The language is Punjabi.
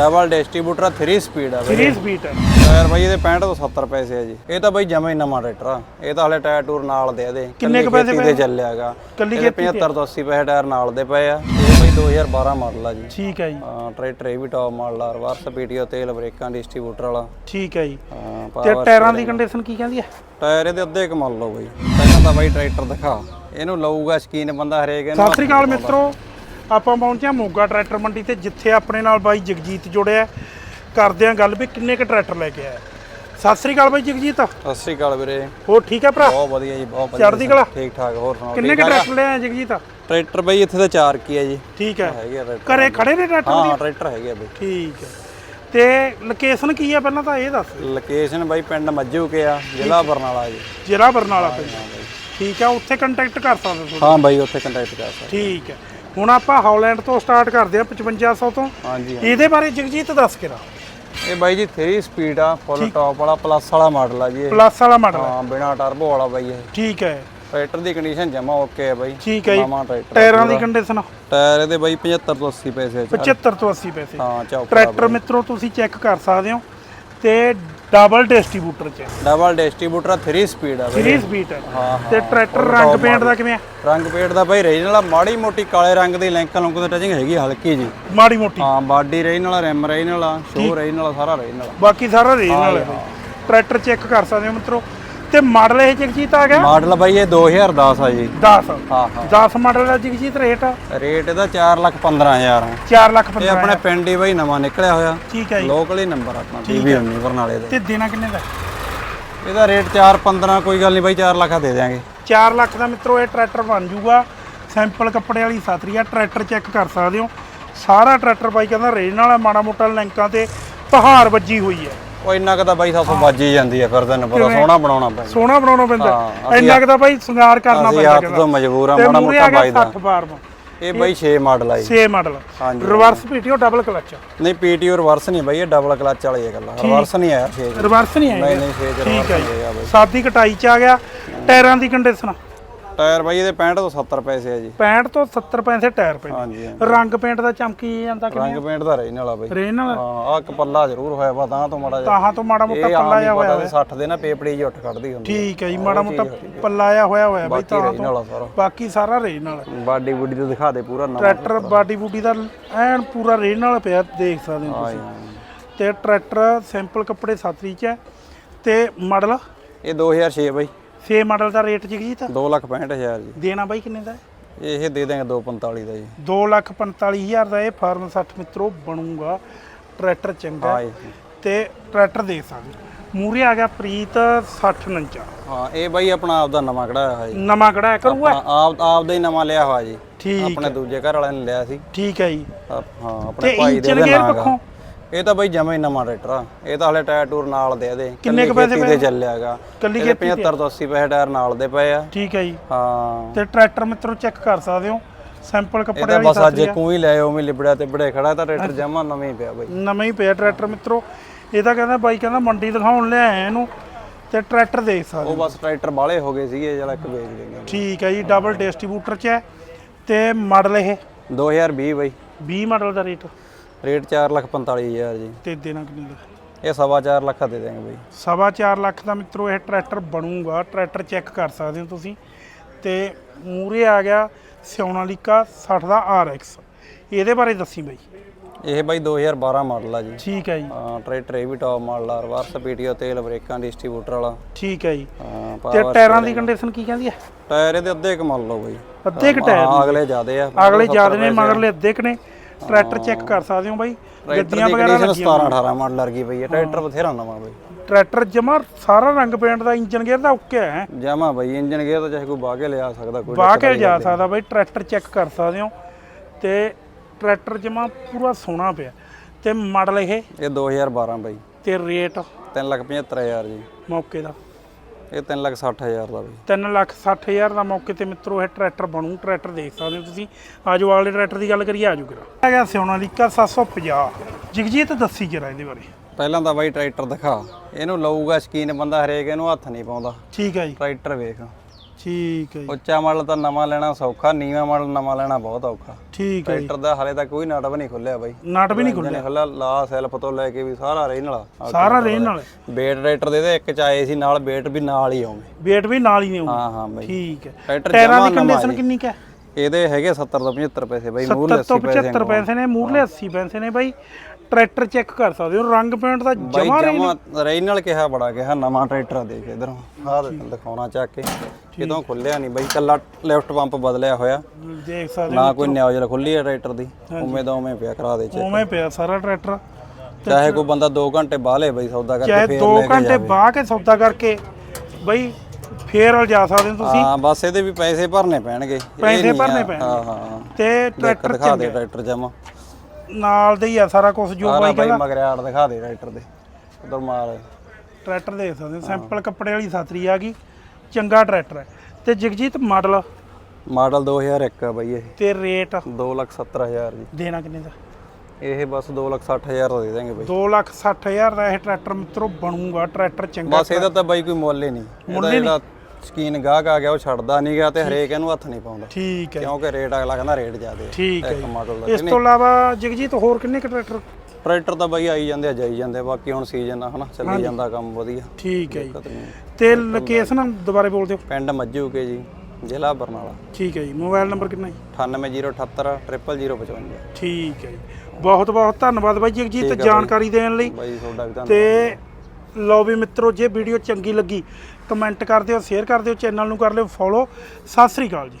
ਡਬਲ ਡਿਸਟ੍ਰੀਬਿਊਟਰ 3 ਸਪੀਡ ਆ ਬਈ। 3 ਸਪੀਡ ਹੈ ਟਾਇਰ ਬਾਈ ਇਹਦੇ 65 ਤੋਂ 70 ਪੈਸੇ ਆ ਜੀ। ਇਹ ਤਾਂ ਬਾਈ ਜਮਾ ਹੀ ਨਵਾਂ ਟਰੈਕਟਰ ਆ। ਇਹ ਤਾਂ ਹਲੇ ਟਾਇਰ ਟੂਰ ਨਾਲ ਦੇ ਇਹਦੇ ਕਿੰਨੇ ਕੁ ਪੈਸੇ ਪਏ? ਤੇ ਚੱਲਿਆਗਾ ਕੱਲੀ ਇਹਦੇ ਖੇਤੀ ਤੇ? 75 ਤੋਂ 80 ਪੈਸੇ ਟਾਇਰ ਨਾਲ ਦੇ ਪਏ ਆ। ਇਹ ਬਾਈ 2012 ਮਾਡਲ ਆ ਜੀ। ਠੀਕ ਹੈ ਜੀ। ਹਾਂ ਟਰੈਕਟਰ ਇਹ ਵੀ ਟੌਪ ਮਾਡਲ ਆ। ਰਿਵਰਸ ਪੀਟੀਓ ਤੇਲ ਬ੍ਰੇਕਾਂ ਡਿਸਟ੍ਰੀਬਿਊਟਰ ਵਾਲਾ। ਠੀਕ ਹੈ ਜੀ। ਹਾਂ ਤੇ power ਟਾਇਰਾਂ ਦੀ ਕੰਡੀਸ਼ਨ ਕੀ ਕਹਿੰਦੀ ਹੈ ਟਾਇਰ ਇਹਦੇ ਅੱਧੇ ਕਮਲ ਲਓ ਬਾਈ। ਪਹਿਲਾਂ ਤਾਂ ਬਾਈ ਟਰੈਕਟਰ ਦਿਖਾ। ਇਹਨੂੰ ਲਊਗਾ ਸ਼ਕੀਨ ਬੰਦਾ ਹਰੇਕ ਇਹਨੂੰ ਸਤਿ ਸ੍ਰੀ ਅਕਾਲ ਮਿੱਤਰੋ। ਆਪਾਂ ਪਹੁੰਚੇ ਹਾਂ ਮੋਗਾ ਟਰੈਕਟਰ ਮੰਡੀ ਤੇ ਜਿੱਥੇ ਆਪਣੇ ਨਾਲ ਬਾਈ ਜਗਜੀਤ ਜੁੜਿਆ। ਕਰਦੇ ਆਂ ਗੱਲ ਵੀ ਕਿੰਨੇ ਕ ਟਰੈਕਟਰ ਲੈ ਕੇ ਆਇਆ ਸਤਿ ਸ੍ਰੀ ਅਕਾਲ ਬਾਈ ਜਗਜੀਤ। ਸਤਿ ਸ੍ਰੀ ਅਕਾਲ ਵੀਰੇ। ਹੋਰ ਠੀਕ ਹੈ ਭਰਾ? ਬਹੁਤ ਵਧੀਆ ਜੀ ਬਹੁਤ ਵਧੀਆ ਚੜ੍ਹਦੀ ਕਲਾ? ਠੀਕ ਠਾਕ ਹੋਰ ਸੁਣਾਓ? ਕਿੰਨੇ ਕ ਆ? ਟਰੈਕਟਰ ਲੈ ਆਇਆ ਜਗਜੀਤ? ਟਰੈਕਟਰ ਬਾਈ ਇੱਥੇ ਤਾਂ ਚਾਰ ਕੀ ਆ ਜੀ। ਠੀਕ ਹੈ। ਆ ਘਰੇ ਖੜੇ ਨੇ ਟਰੈਕਟਰ ਹਾਂ ਟਰੈਕਟਰ ਹੈਗੇ ਆ ਬਾਈ। ਠੀਕ ਹੈ। ਤੇ ਲੋਕੇਸ਼ਨ ਕੀ ਹੈ ਪਹਿਲਾਂ ਤਾਂ ਇਹ ਦੱਸ। ਲੋਕੇਸ਼ਨ ਬਾਈ ਪਿੰਡ ਮੱਜੂ ਕੇ ਆ ਜ਼ਿਲ੍ਹਾ ਬਰਨਾਲਾ ਜੀ। ਜ਼ਿਲ੍ਹਾ ਬਰਨਾਲਾ ਪਿੰਡ। ਠੀਕ ਹੈ ਉੱਥੇ ਕੰਟੈਕਟ ਕਰ ਸਕਦੇ ਹਾਂ ਬਾਈ ਉੱਥੇ ਕੰਟੈਕਟ ਕਰ ਸਕਦੇ ਠੀਕ ਹੈ। ਹੁਣ ਆਪਾਂ ਹਾਲੈਂਡ ਤੋਂ ਸਟਾਰਟ ਕਰਦੇ ਹਾਂ 5500 ਤੋਂ। ਹਾਂਜੀ ਹਾਂ। ਇਹਦੇ ਬਾਰੇ ਜਗਜੀਤ ਦੱਸ ਕੇ ਰਾ ਇਹ ਬਾਈ ਜੀ 3 ਸਪੀਡ ਆ ਫੁੱਲ ਟੌਪ ਵਾਲਾ ਪਲੱਸ ਵਾਲਾ ਮਾਡਲ ਆ ਜੀ ਇਹ। ਪਲੱਸ ਵਾਲਾ ਮਾਡਲ ਹਾਂ ਬਿਨਾ ਟਰਬੋ ਵਾਲਾ ਬਾਈ ਇਹ। ਠੀਕ ਹੈ। ਟਰੈਕਟਰ ਦੀ ਕੰਡੀਸ਼ਨ ਜਮਾ ਓਕੇ ਹੈ ਬਾਈ। ਠੀਕ ਹੈ ਜੀ। ਨਵਾਂ ਟਰੈਕਟਰ ਟਾਇਰਾਂ ਦੀ ਕੰਡੀਸ਼ਨ ਟਾਇਰ ਇਹਦੇ ਬਾਈ 75 ਤੋਂ 80 ਪੈਸੇ ਚ 75 ਤੋਂ 80 ਪੈਸੇ। ਹਾਂ ਚੌਕ ਟਰੈਕਟਰ ਮਿੱਤਰੋ ਤੁਸੀਂ ਚੈੱਕ ਕਰ ਸਕਦੇ ਹੋ। ਤੇ ਡਬਲ ਡਿਸਟ੍ਰੀਬਿਊਟਰ ਚ। ਡਬਲ ਡਿਸਟ੍ਰੀਬਿਊਟਰ 3 ਸਪੀਡ ਆ ਬਾਈ। 3 ਸਪੀਡ ਹੈ ਹਾਂ ਤੇ ਟਰੈਕਟਰ ਰੰਗ ਪੇਂਟ ਦਾ ਕਿਵੇਂ ਆ? ਰੰਗ ਪੇਟ ਦਾ ਬਾਈ ਰੇਂਜ ਵਾਲਾ ਮਾੜੀ ਮੋਟੀ ਕਾਲੇ ਰੰਗ ਦੀ ਲਿੰਕ ਲੁੰਕ ਤੇ ਟਚਿੰਗ ਹੈਗੀ ਹਲਕੀ ਜੀ। ਮਾੜੀ ਮੋਟੀ। ਹਾਂ ਬਾਡੀ ਰੇਂਜ ਵਾਲਾ ਰਿਮ ਰੇਂਜ ਵਾਲਾ ਸ਼ੋ ਰੇਂਜ ਵਾਲਾ ਸਾਰਾ ਰੇਂਜ ਵਾਲਾ ਬਾਕੀ ਸਾਰਾ ਰੇਂਜ ਨਾਲ ਟਰੈਕਟਰ ਚੈੱਕ ਕਰ ਸਕਦੇ ਹੋ ਮਿੱਤਰੋ। ਤੇ ਮਾਡਲ ਇਹ ਜਗਜੀਤ ਆ ਗਿਆ? ਮਾਡਲ ਬਾਈ ਇਹ 2010 ਆ ਜੀ। 10 ਹਾਂ ਹਾਂ। 10 ਮਾਡਲ ਦਾ ਜਗਜੀਤ ਰੇਟ? ਰੇਟ ਇਹਦਾ 4 ਲੱਖ 15000 ਆ 4 ਲੱਖ ਇਹ 15 ਆਪਣੇ ਪਿੰਡ ਹੀ ਬਾਈ ਨਵਾਂ ਨਿਕਲਿਆ ਹੋਇਆ। ਠੀਕ ਹੈ ਜੀ। ਲੋਕਲ ਹੀ ਨੰਬਰ ਆਪਣਾ ਟੀਵੀ 19 ਬਰਨਾਲੇ ਦਾ। ਤੇ ਦੇਣਾ ਕਿੰਨੇ ਦਾ? ਇਹਦਾ ਰੇਟ 4 15 ਕੋਈ ਗੱਲ ਨਹੀਂ ਬਾਈ 4 ਲੱਖ ਦੇ ਦਿਆਂਗੇ। 4 ਲੱਖ ਦਾ ਮਿੱਤਰੋ ਇਹ ਟਰੈਕਟਰ ਬਣ ਜੂਗਾ। ਸੈਂਪਲ ਕੱਪੜੇ ਵਾਲੀ ਸਾਤਰੀ ਆ ਟਰੈਕਟਰ ਚੈੱਕ ਕਰ ਸਕਦੇ ਹੋ। ਸਾਰਾ ਟਰੈਕਟਰ ਬਾਈ ਕਹਿੰਦਾ ਰੇਨ ਵਾਲਾ ਮਾੜਾ ਮੋਟਾ ਲਿੰਕਾਂ ਤੇ ਪਹਾੜ ਵੱਜੀ ਹੋਈ ਹੈ। ਉਹ ਇੰਨਾ ਕੁ ਤਾਂ ਬਾਈ ਸਾਥੋਂ ਹੀ ਜਾਂਦੀ ਹੈ ਫਿਰ ਤੈਨੂੰ ਪਤਾ ਸੋਹਣਾ ਬਣਾਉਣਾ ਪੈਂਦਾ। ਸੋਹਣਾ ਬਣਾਉਣਾ ਪੈਂਦਾ। ਹਾਂ, ਇੰਨਾ ਕੁ ਤਾਂ ਬਾਈ ਸ਼ਿੰਗਾਰ ਕਰਨਾ ਅਸੀਂ ਪੈਂਦਾ ਹੱਥ ਤੋਂ ਮਜਬੂਰ ਆ ਮਾੜਾ ਮੋਟਾ ਆ ਬਾਈ ਦਾ। 60 ਫਾਰਮ ਇਹ ਬਾਈ 6 ਮਾਡਲ ਆ ਜੀ। 6 ਮਾਡਲ ਹਾਂਜੀ। ਰਿਵਰਸ ਪੀਟੀਓ ਡਬਲ ਕਲਚ ਨਹੀਂ ਪੀਟੀਓ ਰਿਵਰਸ ਨਹੀਂ ਬਾਈ ਇਹ ਡਬਲ ਕਲਚ ਵਾਲੀ ਹੈ ਗੱਲ ਰਿਵਰਸ ਨਹੀਂ ਆਇਆ 6 ਰਿਵਰਸ ਨਹੀਂ ਨਹੀਂ ਆਏਗਾ ਨਹੀਂ 6 ਚ ਠੀਕ ਹੈ ਰਿਵਰਸ ਜੀ। ਆ ਬਾਈ। ਸਾਦੀ ਕਟਾਈ ਚ ਆ ਗਿਆ ਟਾਇਰਾਂ ਦੀ ਕੰਡੀਸ਼ਨ ਟਾਇਰ ਬਾਈ ਇਹਦੇ 65 ਤੋਂ 70 ਪੈਸੇ ਆ ਜੀ। 65 ਤੋਂ 70 ਪੈਸੇ ਟਾਇਰ ਪਏ ਹਾਂਜੀ ਹਾਂ। ਰੰਗ ਪੇਂਟ ਦਾ ਚਮਕੀ ਜਾਂਦਾ ਕਿ ਰੰਗ ਪੇਂਟ ਦਾ ਰੇਨ ਵਾਲਾ ਬਾਈ। ਰੇਨ ਨਾਲ ਹਾਂ ਆਹ ਇੱਕ ਪੱਲਾ ਜ਼ਰੂਰ ਹੋਇਆ ਵਾ ਤਾਂ ਤੋਂ ਮਾੜਾ ਜਿਹਾ। ਤਾਹਾਂ ਤੋਂ ਮਾੜਾ ਮੋਟਾ ਇਹ ਪੱਲਾ ਆਮ ਜਿਹਾ ਹੋਇਆ ਪਤਾ 60 ਦੇ ਨਾ ਪੇਪੜੀ ਜੀ ਉੱਠ ਖੜਦੀ ਹੁੰਦੀ ਠੀਕ ਹੈ ਜੀ ਮਾੜਾ ਮੋਟਾ ਪੱਲਾ ਜਿਹਾ ਹੋਇਆ ਹੋਇਆ ਬਾਈ ਬਾਕੀ ਤਾਹਾਂ ਰੇਨ ਵਾਲਾ ਸਾਰਾ। ਬਾਕੀ ਸਾਰਾ ਰੇਨ ਨਾਲ ਬਾਡੀ ਬੁੱਡੀ ਤੇ ਦਿਖਾ ਦੇ ਪੂਰਾ ਨਵਾਂ ਟਰੈਕਟਰ ਬਾਡੀ ਬੂਡੀ ਦਾ ਐਨ ਪੂਰਾ ਰੇਨ ਨਾਲ ਪਿਆ ਦੇਖ ਸਕਦੇ ਹੋ ਤੁਸੀਂ। ਤੇ ਟਰੈਕਟਰ ਸਿੰਪਲ ਕੱਪੜੇ ਸਾਤਰੀ ਚ ਹੈ। ਤੇ ਮਾਡਲ? ਇਹ 2006 ਬਾਈ। 6 ਮਾਡਲ ਦਾ ਰੇਟ ਜੀ ਤਾਂ? 2 ਲੱਖ 65000 ਜੀ। ਦੇਣਾ ਬਾਈ ਕਿੰਨੇ ਦਾ? ਹੈ? ਇਹ ਦੇ ਦਾਂਗੇ 245 ਦਾ ਜੀ। ਦੋ ਲੱਖ 45000 ਦਾ ਇਹ ਫਾਰਮ 60 ਮਿੱਤਰੋ ਬਣੂਗਾ। ਟਰੈਕਟਰ ਚੰਗਾ। ਹਾਂ ਜੀ। ਤੇ ਟਰੈਕਟਰ ਦੇਖ ਸਕਦੇ। ਮੂਰੇ ਆ ਗਿਆ ਪ੍ਰੀਤ 60 ਨੰਚਾ ਹਾਂ ਇਹ ਬਾਈ ਆਪਣਾ ਆਪ ਦਾ ਨਵਾਂ ਕਢਾਇਆ ਹੋਇਆ ਜੀ। ਨਵਾਂ ਕਢਾਇਆ ਕਰੂਗਾ? ਹਾਂ, ਆਪ ਆਪ ਦਾ ਹੀ ਨਵਾਂ ਲਿਆ ਹੋਇਆ ਜੀ। ਠੀਕ ਆਪਣੇ ਦੂਜੇ ਘਰ ਵਾਲਿਆਂ ਨੇ ਲਿਆ ਸੀ। ਠੀਕ ਹੈ ਜੀ। ਆਪ- ਹਾਂ ਤੇ ਆਪਣੇ ਭਾਈ ਦੇ ਇੰਜਨ ਉਹਦੇ ਗੇਅਰ ਨਾਂ ਪੱਖੋਂ? ਗਾ। ਇਹ ਤਾਂ ਬਾਈ ਜਮਾ ਨਵਾਂ ਟਰੈਕਟਰ ਆ। ਇਹ ਤਾਂ ਹਲੇ ਟਾਇਰ ਟੂਰ ਨਾਲ ਦੇ ਦੇ ਕਿੰਨੇ ਕੁ ਪੈਸੇ ਖੇਤੀ ਤੇ ਚੱਲਿਆਗਾ ਕੱਲੀ ਇਹਦੇ 75 ਤੋਂ? 80 ਪੈਸੇ ਟਾਇਰ ਨਾਲ ਦੇ ਪਏ ਆ। ਠੀਕ ਹੈ ਜੀ। ਹਾਂ। ਤੇ ਟਰੈਕਟਰ ਮਿੱਤਰੋ ਚੈੱਕ ਕਰ ਸਕਦੇ ਹੋ। ਸੈਂਪਲ ਇਹ ਕੱਪੜੇ ਤਾਂ ਵਾਲੀ ਬਸ ਅੱਜ ਸਾਥੀ ਕੋਈ ਲੈ ਉਹ ਵੀ ਲਿਬੜਿਆ ਤੇ ਬੜੇ ਖੜਾ ਤਾਂ ਟਰੈਕਟਰ ਜਮਾ ਨਵੇਂ ਹੀ ਪਿਆ ਬਾਈ। ਨਵਾਂ ਹੀ ਪਿਆ ਟਰੈਕਟਰ ਮਿੱਤਰੋ। ਇਹ ਤਾਂ ਕਹਿੰਦਾ ਬਾਈ ਕਹਿੰਦਾ ਮੰਡੀ ਦਿਖਾਉਣ ਲਿਆਇਆ ਇਹਨੂੰ। ਤੇ ਟਰੈਕਟਰ ਦੇਖ ਸਕਦੇ ਉਹ ਹੋ। ਬਸ ਟਰੈਕਟਰ ਬਾਲੇ ਹੋ ਗਏ ਸੀਗੇ ਜਿਹੜਾ ਇੱਕ ਵੇਚ ਦੇਂਗੇ ਠੀਕ ਹੈ ਜੀ ਡਬਲ ਡਿਸਟ੍ਰੀਬਿਊਟਰ ਚ ਹੈ। ਤੇ ਮਾਡਲ ਇਹ? 2020 ਬਾਈ। 20 ਮਾਡਲ ਦਾ ਰੇਟ। ਰੇਟ 445000 ਜੀ। ਤੇ ਦੇਣਾ ਕਿੰਨੇ ਦਾ? ਇਹ ਸਵਾ ਚਾਰ ਲੱਖ ਦੇ ਦੇਂਗੇ ਬਾਈ। ਸਵਾ ਚਾਰ ਲੱਖ ਦਾ ਮਿੱਤਰੋ ਇਹ ਟਰੈਕਟਰ ਬਣੂਗਾ। ਟਰੈਕਟਰ ਚੈੱਕ ਕਰ ਸਕਦੇ ਹੋ ਤੁਸੀਂ। ਤੇ ਮੂਰੇ ਆ ਗਿਆ ਸਿਓਨਾਲੀਕਾ 60 ਦਾ RX ਇਹਦੇ ਬਾਰੇ ਦੱਸੀ ਬਾਈ। ਇਹ ਬਾਈ 2012 ਮਾਡਲ ਆ ਜੀ। ਠੀਕ ਹੈ ਜੀ। ਹਾਂ ਟਰੈਕਟਰ ਇਹ ਵੀ ਟੌਪ ਮਾਡਲ ਆ। ਰਿਵਰਸ ਪੀਟੀਓ ਤੇਲ ਬ੍ਰੇਕਾਂ ਡਿਸਟ੍ਰੀਬਿਊਟਰ ਵਾਲਾ। ਠੀਕ ਹੈ ਜੀ। ਹਾਂ ਤੇ ਟਾਇਰਾਂ ਦੀ ਕੰਡੀਸ਼ਨ ਕੀ ਕਹਿੰਦੀ ਹੈ? ਟਾਇਰ ਇਹਦੇ ਅੱਧੇ ਕਮਲ ਲਓ ਬਾਈ। ਅੱਧੇ ਕ ਟਾਇਰ ਅਗਲੇ ਜ਼ਿਆਦੇ ਆ। ਅਗਲੇ ਜ਼ਿਆਦਾ ਨੇ ਮਗਰਲੇ ਅੱਧੇ ਕ ਨੇ। ਟਰੈਕਟਰ ਚੈੱਕ ਕਰ ਸਕਦੇ ਹੋ ਬਾਈ? ਗੱਡੀਆਂ ਵਗੈਰਾ 17 18 ਮਾਡਲ ਲੱਗੀ ਪਈ ਹੈ। ਟਰੈਕਟਰ ਬਥੇਰਾ ਨਵਾਂ ਬਾਈ। ਟਰੈਕਟਰ ਜਮਾ ਸਾਰਾ ਰੰਗ ਪੇਂਟ ਦਾ ਇੰਜਨ ਗੇਅਰ ਦਾ ਓਕੇ ਹੈ। ਜਮਾ ਬਾਈ ਇੰਜਨ ਗੇਅਰ ਤਾਂ ਚਾਹੇ ਕੋਈ ਬਾਹ ਕੇ ਲਿਆ ਸਕਦਾ ਕੋਈ ਬਾਹ ਕੇ ਜਾ ਸਕਦਾ ਬਾਈ ਟਰੈਕਟਰ ਚੈੱਕ ਕਰ ਸਕਦੇ ਹੋ। ਤੇ ਟਰੈਕਟਰ ਜਮਾ ਪੂਰਾ ਸੋਹਣਾ ਪਿਆ। ਤੇ ਮਾਡਲ ਇਹ? ਇਹ 2012 ਬਾਈ। ਤੇ ਰੇਟ 375000 ਜੀ। ਮੌਕੇ ਦਾ। ਇਹ 360000 ਦਾ ਬਾਈ 3 ਲੱਖ 60 ਹਜ਼ਾਰ ਦਾ ਮੌਕੇ ਤੇ ਮਿੱਤਰੋ ਇਹ ਟਰੈਕਟਰ ਬਣੂ ਟਰੈਕਟਰ ਦੇਖ ਸਕਦੇ ਹੋ ਤੁਸੀਂ। ਆਜੋ ਅਗਲੇ ਟਰੈਕਟਰ ਦੀ ਗੱਲ ਕਰੀਏ ਆਜੋ ਕਿਰਾ। ਆ ਗਿਆ ਸੋਨਾਲੀਕਾ 750 ਜਗਜੀਤ ਦੱਸੀ ਜਰਾ ਇਹਦੇ ਬਾਰੇ? ਪਹਿਲਾਂ ਤਾਂ ਬਾਈ ਟਰੈਕਟਰ ਦਿਖਾ। ਇਹਨੂੰ ਲਊਗਾ ਸ਼ਕੀਨ ਬੰਦਾ ਹਰੇਕ ਇਹਨੂੰ ਹੱਥ ਨਹੀਂ ਪਾਉਂਦਾ। ਠੀਕ ਹੈ ਜੀ। ਟਰੈਕਟਰ ਵੇਖ। ਠੀਕ ਹੈ ਜੀ। ਉੱਚਾ ਮਾਡਲ ਤਾਂ ਨਵਾਂ ਲੈਣਾ ਸੌਖਾ ਨੀਵਾਂ ਮਾਡਲ ਨਵਾਂ ਲੈਣਾ ਬਹੁਤ ਔਖਾ। ਠੀਕ ਹੈ ਜੀ। ਟਰੈਕਟਰ ਦਾ ਹਾਲੇ ਤੱਕ ਕੋਈ ਨਟ ਵੀ ਨਹੀਂ ਖੁੱਲਿਆ ਬਾਈ। ਨਟ ਵੀ ਨਹੀਂ ਖੁੱਲਿਆ। ਖੁੱਲਿਆ ਲਾ ਸੈਲਫ ਤੋਂ ਲੈ ਕੇ ਵੀ ਸਾਰਾ ਰਹਿਣ ਵਾਲਾ ਸਾਰਾ ਰੇਨ ਨਾਲ। ਬੇਟ ਟਰੈਕਟਰ ਦੇ ਦੇ ਇੱਕ ਚ ਆਏ ਸੀ ਨਾਲ ਬੇਟ ਵੀ ਨਾਲ ਹੀ ਆਉਵੇਂ ਵੇਟ ਵੀ ਨਾਲ ਹੀ ਨੇ ਹਾਂ ਹਾਂ ਬਾਈ। ਠੀਕ ਹੈ। ਟਰੈਕਟਰ ਟਾਇਰਾਂ ਦੀ ਕੰਡੀਸ਼ਨ। ਕਿੰਨੀ ਕੁ ਹੈ? ਇਹਦੇ ਹੈਗੇ 70 ਤੋਂ 75 ਪੈਸੇ ਬਾਈ ਮੂਲ 70 ਤੋਂ 80 ਪੈਸੇ 75 ਪੈਸੇ ਨੇ ਮੂਰਲੇ 80 ਪੈਸੇ ਨੇ ਬਾਈ। ਟਰੈਕਟਰ ਚੈੱਕ ਕਰ ਸਕਦੇ ਹੋ ਰੰਗ ਪੇਂਟ ਦਾ ਬਾਈ ਜਮਾ ਜਮਾ ਰਹਿਣ ਨਾਲ ਕਿਹਾ ਬੜਾ ਕਿਹਾ ਨਵਾਂ ਟਰੈਕਟਰ ਆ ਦੇਖ ਇਧਰੋਂ। ਆਹ ਦਿਖਾਉਣਾ ਚੱਕ ਕੇ। ਕਿਤੋਂ ਖੁੱਲਿਆ ਨਹੀਂ ਬਾਈ ਕੱਲਾ ਲੈਫਟ ਪੰਪ ਬਦਲਿਆ ਹੋਇਆ। ਦੇਖ ਸਕਦੇ ਨਾ ਕੋਈ ਨਿਆਜਲ ਖੁੱਲੀ ਹੈ ਟਰੈਕਟਰ ਦੀ। ਉਵੇਂ ਦਾ ਉਵੇਂ ਪਿਆ ਕਰਾ ਦੇ ਚ ਹੋ ਉਵੇਂ ਪਿਆ ਸਾਰਾ ਟਰੈਕਟਰ। ਚਾਹੇ ਕੋਈ ਬੰਦਾ 2 ਘੰਟੇ ਬਾਹਲੇ ਬਾਈ ਸੌਦਾ ਕਰਕੇ ਫੇਰ 2 ਲੈ ਕੇ ਘੰਟੇ ਜਾਵੇ। ਬਾਹ ਕੇ ਸੌਦਾ ਕਰਕੇ ਬਾਈ ਫੇਰ ਵੱਲ ਜਾ ਸਕਦੇ ਹੋ ਤੁਸੀਂ। ਹਾਂ ਬਸ ਇਹਦੇ ਵੀ ਪੈਸੇ ਭਰਨੇ ਪੈਣਗੇ। ਪੈਸੇ ਭਰਨੇ ਪੈਣਗੇ। ਹਾਂ ਹਾਂ। ਤੇ ਟਰੈਕਟਰ ਦਿਖਾ ਦੇ ਟਰੈਕਟਰ ਜਮਾ। ਨਾਲ ਦੇ ਹੀ ਆ ਸਾਰਾ ਕੁਝ ਜੋ ਸਾਰਾ ਬਾਈ ਬਾਈ ਕਹਿੰਦਾ। ਮਗਰਿਆੜ ਦਿਖਾ ਦੇ ਟਰੈਕਟਰ ਦੇ ਉਧਰ ਮਾਰ ਟਰੈਕਟਰ ਦੇਖ ਸਕਦੇ ਹੋ ਸਿੰਪਲ ਕੱਪੜੇ ਵਾਲੀ ਸਾਤਰੀ ਆ ਗਈ ਚੰਗਾ ਟਰੈਕਟਰ ਹੈ। ਤੇ ਜਗਜੀਤ ਮਾਡਲ? ਮਾਡਲ 2001 ਆ ਬਾਈ ਇਹ। ਤੇ ਰੇਟ? 270000 ਜੀ। ਦੇਣਾ ਕਿੰਨੇ ਦਾ? ਇਹ ਬਸ 260000 ਦਾ ਦੇ ਦਾਂਗੇ ਬਾਈ। 260000 ਦਾ ਇਹ ਟਰੈਕਟਰ ਮਿੱਤਰੋ ਬਣੂਗਾ ਟਰੈਕਟਰ ਚੰਗਾ ਬਸ ਇਹਦਾ ਤਾਂ ਬਾਈ ਕੋਈ ਮੁੱਲ ਹੀ ਨਹੀਂ। ਇਹਦਾ ਜਿਹੜਾ ਸਕੀਨ ਗਾਹਕ ਆ ਗਿਆ ਉਹ ਛੱਡਦਾ ਨਹੀਂ ਗਿਆ ਤੇ ਹਰੇਕ ਇਹਨੂੰ ਹੱਥ ਨਹੀਂ ਪਾਉਂਦਾ। ਠੀਕ ਹੈ। ਕਿਉਂਕਿ ਰੇਟ ਅਗਲਾ ਕਹਿੰਦਾ ਰੇਟ ਜ਼ਿਆਦੇ ਆ। ਠੀਕ ਹੈ ਇੱਕ। ਮਾਡਲ ਦਾ ਇਸ ਤੋਂ ਇਲਾਵਾ ਜਗਜੀਤ ਹੋਰ ਕਿੰਨੇ ਕੁ ਟਰੈਕਟਰ? ਟਰੈਕਟਰ ਤਾਂ ਬਾਈ ਆਈ ਜਾਂਦੇ ਆ ਜਾਈ ਜਾਂਦੇ ਬਾਕੀ ਹੁਣ ਸੀਜ਼ਨ ਆ ਹਨਾ ਚੱਲੀ ਜਾਂਦਾ ਕੰਮ ਵਧੀਆ। ਠੀਕ ਹੈ ਜੀ। ਤੇ ਲੋਕੇਸ਼ਨ ਦੁਬਾਰੇ ਬੋਲ ਦਿਓ। ਪਿੰਡ ਮੱਜੂ ਕੇ ਜੀ ਜ਼ਿਲ੍ਹਾ ਬਰਨਾਲਾ। ਠੀਕ ਹੈ ਜੀ। ਮੋਬਾਈਲ ਨੰਬਰ ਕਿੰਨਾ ਜੀ 98078 00055 ਠੀਕ ਹੈ ਜੀ। ਬਹੁਤ ਬਹੁਤ ਧੰਨਵਾਦ ਬਾਈ ਜਗਜੀਤ ਜਾਣਕਾਰੀ ਦੇਣ ਲਈ। ਬਾਈ ਤੁਹਾਡਾ ਵੀ ਧੰਨਵਾਦ। ਤੇ ਲਓ ਵੀ ਮਿੱਤਰੋ ਜੇ ਵੀਡੀਓ ਚੰਗੀ ਲੱਗੀ ਕਮੈਂਟ ਕਰ ਦਿਓ ਸ਼ੇਅਰ ਕਰ ਦਿਓ ਚੈਨਲ ਨੂੰ ਕਰ ਲਿਓ ਫੋਲੋ ਸਤਿ ਸ੍ਰੀ ਅਕਾਲ ਜੀ।